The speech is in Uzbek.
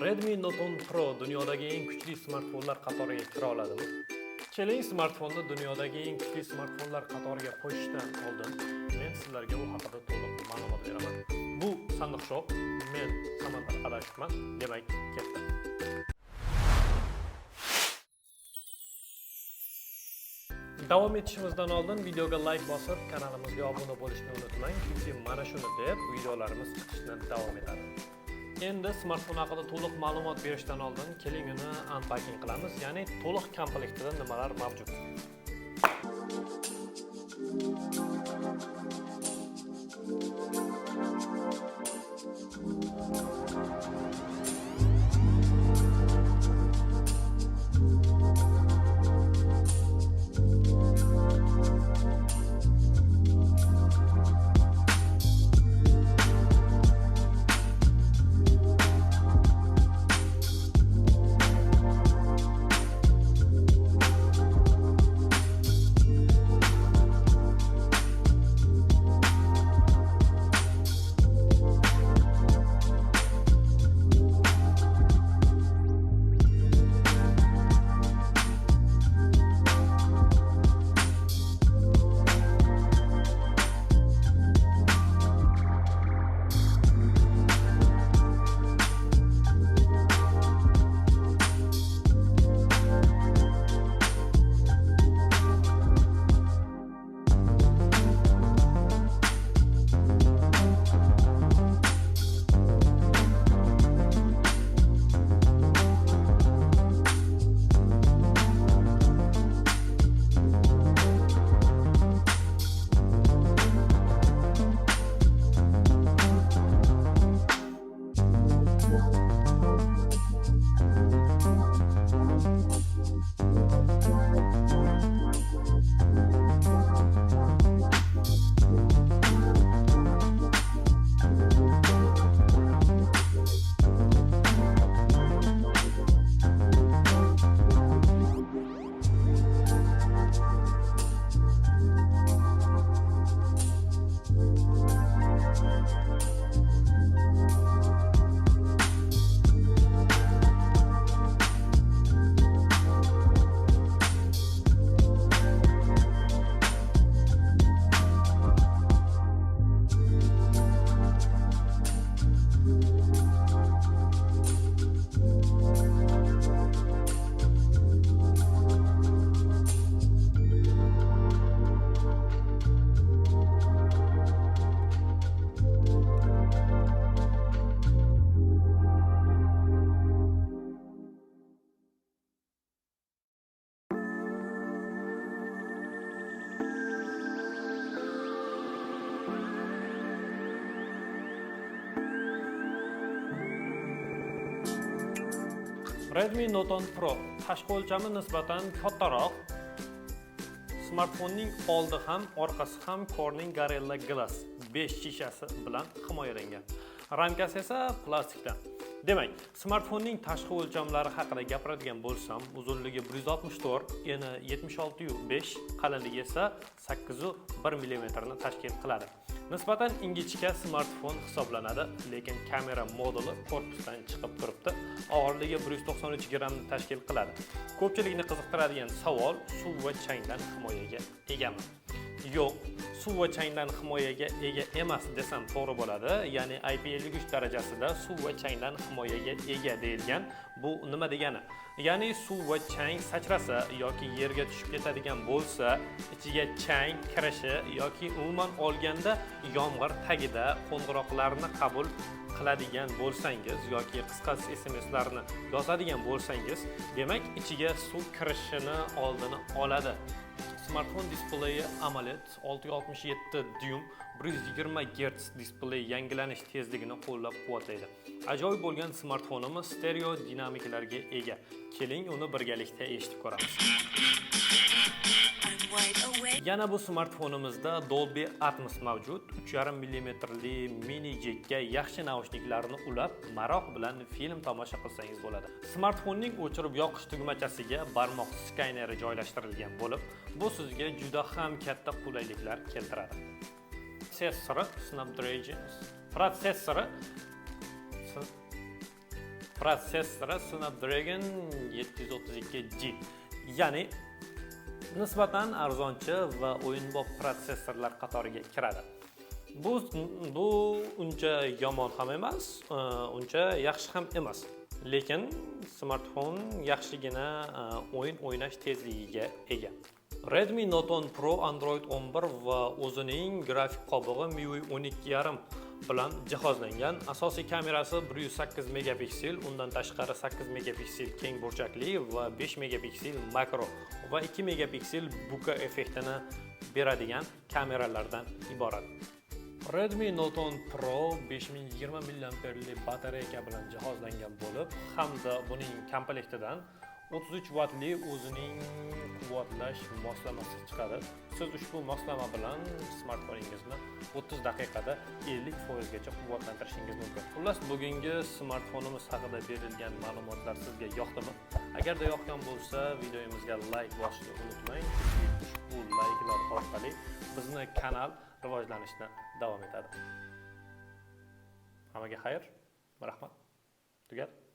Redmi Note 10 Pro dunyodagi eng kuchli smartfonlar qatoriga kira oladimi? Keling, smartfonni dunyodagi eng kuchli smartfonlar qatoriga qo'yishdan oldin men sizlarga u haqida to'liq ma'lumot beraman. Bu Sandiq Show, men Samandar Adashevman, demak, ketdi. Davom etishimizdan oldin videoga like bosib, kanalimizga obuna bo'lishni unutmang, chunki mana shuni deb videolarimiz chiqishni davom etadi. Endi smartfon haqida to'liq ma'lumot berishdan oldin keling uni unpacking qilamiz, ya'ni to'liq komplektida nimalar mavjud. Redmi Note 10 Pro tashqi o'lchami nisbatan kattaroq. Smartfonning oldi ham, orqasi ham Corning Gorilla Glass 5 shishasi bilan himoyalangan. Ramkasi esa plastikdan. Demak, smartfonning tashqi o'lchamlari haqida gapiradigan bo'lsam, uzunligi 164, eni 76.5, qalinligi esa 8.1 bir millimetrni tashkil qiladi. Nisbatan ingichka smartfon hisoblanadi, lekin kamera moduli korpusdan chiqib turibdi. Og'irligi 193 grammni tashkil qiladi. Ko'pchilikni qiziqtiradigan savol suv va changdan himoyaga egami? Yo'q, suv va changdan himoyaga ega emas desam to'g'ri bo'ladi. Ya'ni IP53 darajasida suv va changdan himoyaga ega deyilgan. Bu nima degani? Ya'ni suv va chang sachrasa yoki yerga tushib ketadigan bo'lsa, ichiga chang kirishi yoki umuman olganda yomg'ir tagida qo'ng'iroqlarni qabul qiladigan bo'lsangiz yoki qisqa SMSlarni yozadigan bo'lsangiz, demak ichiga suv kirishini oldini oladi smartphone display'i AMOLED, 667 düğüm. Dyum 120 gerts displey yangilanish tezligini qo'llab-quvvatlaydi. Ajoyib bo'lgan smartfonimiz stereo dinamiklarga ega. Keling uni birgalikda eshitib ko'ramiz. Yana bu smartfonimizda Dolby Atmos mavjud. 3,5 millimetrli mini jackga yaxshi naushniklarni ulab, maroq bilan film tomosha qilsangiz bo'ladi. Smartfonning o'chirib yoqish tugmachasiga barmoq skaneri joylashtirilgan bo'lib, bu sizga juda ham katta qulayliklar keltiradi. Protsessori Snapdragon protsessori protsessori Snapdragon 732G. Ya'ni nisbatan arzonchi va o'yinbop protsessorlar qatoriga kiradi. Bu bu uncha yomon ham emas, uncha yaxshi ham emas. Lekin smartfon yaxshigina o'yin o'ynash tezligiga ega. Redmi Note 10 Pro Android 11 va o'zining grafik qobig'i MIUI 12.5 bilan jihozlangan. Asosiy kamerasi 108 megapiksel, undan tashqari 8 megapiksel keng burchakli va 5 megapiksel makro va 2 megapiksel buka effektini beradigan kameralardan iborat. Redmi Note 10 Pro 5020 mAh batareyka bilan jihozlangan bo'lib, hamda buning komplektidan 33 vatli o'zining quvvatlash moslamasi chiqadi. Siz ushbu moslama bilan smartfoningizni 30 daqiqada 50 foizgacha quvvatlantirishingiz mumkin. Xullas, bugungi smartfonimiz haqida berilgan ma'lumotlar sizga yoqdimi? Agarda yoqgan bo'lsa, videomizga layk bosishni unutmang. Ushbu layklar orqali bizni kanal rivojlanishda davom etadi. Hammaga xayr, rahmat. tugadi